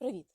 Привіт!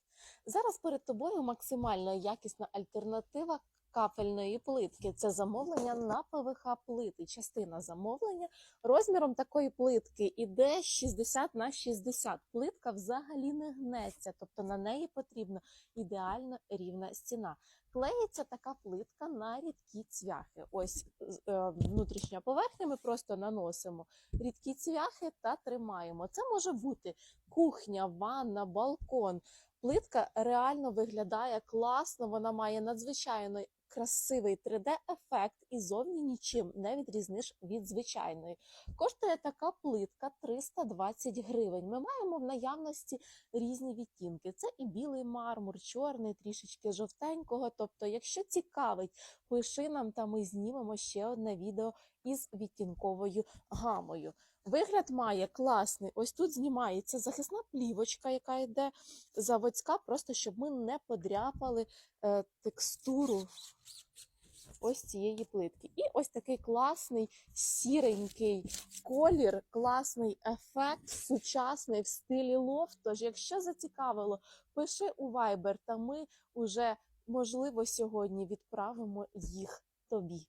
Зараз перед тобою максимально якісна альтернатива кафельної плитки. Це замовлення на ПВХ плити. Частина замовлення розміром такої плитки іде 60 на 60. Плитка взагалі не гнеться, тобто на неї потрібна ідеально рівна стіна. Клеїться така плитка на рідкі цвяхи. Ось е, внутрішня поверхня. Ми просто наносимо рідкі цвяхи та тримаємо. Це може бути кухня, ванна, балкон. Плитка реально виглядає класно, вона має надзвичайно красивий 3D-ефект і зовні нічим не відрізниш від звичайної. Коштує така плитка 320 гривень. Ми маємо в наявності різні відтінки. Це і білий мармур, чорний, трішечки жовтенького. Тобто, якщо цікавить, пиши нам та ми знімемо ще одне відео із відтінковою гамою. Вигляд має класний. Ось тут знімається захисна плівочка, яка йде заводська, просто щоб ми не подряпали е, текстуру ось цієї плитки. І ось такий класний сіренький колір, класний ефект, сучасний в стилі лофт. Тож, якщо зацікавило, пиши у Viber, та ми уже можливо сьогодні відправимо їх тобі.